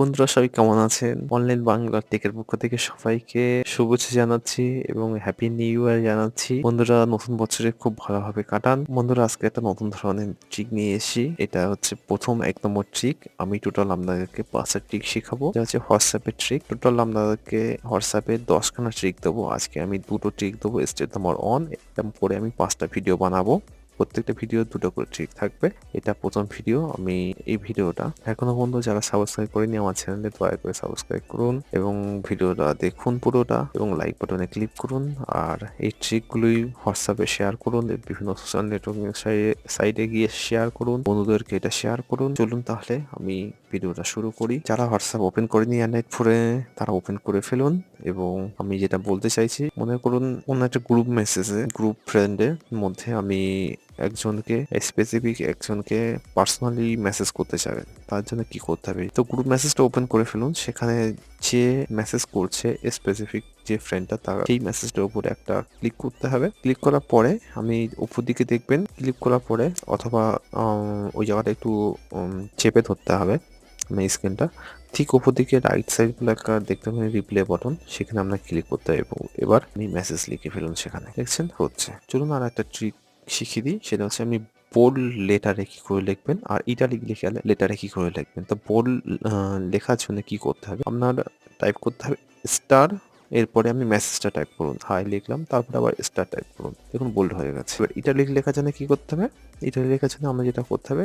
বন্ধুরা, সবাই কেমন আছেন? অনলাইন বাংলা টেকের পক্ষ থেকে সবাইকে শুভেচ্ছা জানাচ্ছি এবং হ্যাপি নিউ ইয়ার জানাচ্ছি। বন্ধুরা, নতুন বছরে খুব ভালোভাবে কাটান। বন্ধুরা, আজকে একটা নতুন ধরনের ট্রিক নিয়ে এসেছি। এটা হচ্ছে প্রথম এক নম্বর ট্রিক আমি টোটাল আপনাদেরকে পাঁচটা ট্রিক শেখাবো। এটা হচ্ছে হোয়াটসঅ্যাপের ট্রিক টোটাল আপনাদেরকে হোয়াটসঅ্যাপে দশখানা ট্রিক দেবো। আজকে আমি দুটো ট্রিক দেবো। স্টেট নাম্বার অন এরকম করে আমি পাঁচটা ভিডিও বানাবো। প্রত্যেকটা ভিডিও দুটো করে ট্রিক থাকবে। এটা প্রথম ভিডিও, আমি এই ভিডিওটা এখনও পর্যন্ত যারা সাবস্ক্রাইব করেনি আমার চ্যানেলে দয়া করে সাবস্ক্রাইব করুন এবং ভিডিওটা দেখুন পুরোটা এবং লাইক বাটনে ক্লিক করুন আর এই ট্রিকগুলোই হোয়াটসঅ্যাপে শেয়ার করুন বিভিন্ন সোশ্যাল নেটওয়ার্কিং সাইটে গিয়ে শেয়ার করুন, বন্ধুদেরকে এটা শেয়ার করুন। চলুন তাহলে আমি ভিডিওটা শুরু করি। যারা হোয়াটসঅ্যাপ ওপেন করেনি অ্যান্ড্রয়েড ফোনে তারা ওপেন করে ফেলুন এবং আমি যেটা বলতে চাইছি, মনে করুন অন্য একটা গ্রুপ মেসেজে গ্রুপ ফ্রেন্ডের মধ্যে আমি একজনকে স্পেসিফিক একজনকে পার্সোনালি মেসেজ করতে চাবেন তার জন্য কি করতে হবে? তো গ্রুপ মেসেজটা ওপেন করে ফেলুন। সেখানে যে মেসেজ করছে স্পেসিফিক যে ফ্রেন্ডটা তার সেই মেসেজটার উপরে একটা ক্লিক করতে হবে। ক্লিক করার পরে আমি উপর দিকে দেখবেন ক্লিক করার পরে অথবা ওই জায়গাটা একটু চেপে ধরতে হবে মানে স্ক্রিনটা ঠিক উপর দিকে রাইট সাইড একটা দেখতে পাবেন রিপ্লে বাটন সেখানে আপনার ক্লিক করতে হবে এবং এবার আপনি মেসেজ লিখে ফেলুন সেখানে। দেখছেন? হচ্ছে। চলুন আর একটা ট্রিক শিখিয়ে দিই, সেটা হচ্ছে আপনি বোল্ড লেটারে কী করে লিখবেন আর ইটালিক লিখে লেটারে কী করে লিখবেন। তো বোল্ড লেখার জন্য কী করতে হবে? আপনার টাইপ করতে হবে স্টার এরপরে আপনি মেসেজটা টাইপ করুন। হাই লিখলাম, তারপরে আবার স্টার টাইপ করুন। দেখুন বোল্ড হয়ে গেছে। এবার ইটালিক লেখার জন্য কী করতে হবে? ইটালিক লেখার জন্য আমরা যেটা করতে হবে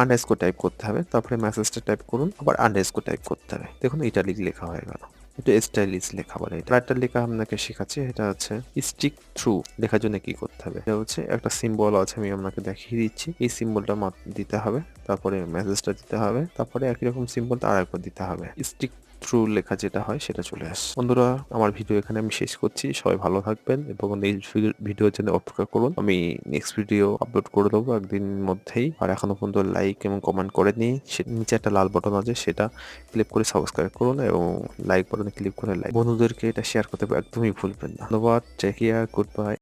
আন্ডারস্কোর টাইপ করতে হবে, তারপরে মেসেজটা টাইপ করুন, আবার আন্ডারস্কোর টাইপ করতে হবে। দেখুন ইটালিক লেখা হয়ে গেল। এটা স্টাইলিশ লেখা বলে এটা। একটা লেখা আপনাকে শেখাচ্ছি, এটা হচ্ছে স্টিক থ্রু লেখার জন্য কি করতে হবে? এটা হচ্ছে একটা সিম্বল আছে, আমি আপনাকে দেখিয়ে দিচ্ছি। এই সিম্বলটা দিতে হবে, তারপরে মেসেজটা দিতে হবে, তারপরে একই রকম সিম্বলটা আর একবার দিতে হবে। স্টিক থ্রু লেখা যেটা হয় সেটা চলে আসে বন্ধুরা, আমার ভিডিও এখানে আমি শেষ করছি। সবাই ভালো থাকবেন এবং নেক্সট ভিডিওর জন্য অপেক্ষা করুন। আমি নেক্সট ভিডিও আপলোড করে দেবো একদিন মধ্যেই। আর এখনও পর্যন্ত লাইক এবং কমেন্ট করে নিই সে- নিচে একটা লাল বাটন আছে, সেটা ক্লিক করে সাবস্ক্রাইব করুন এবং লাইক বাটনে ক্লিক করে লাইক বন্ধুদেরকে এটা শেয়ার করতে একদমই ভুলবেন না। ধন্যবাদ কেয়ার গুড বাই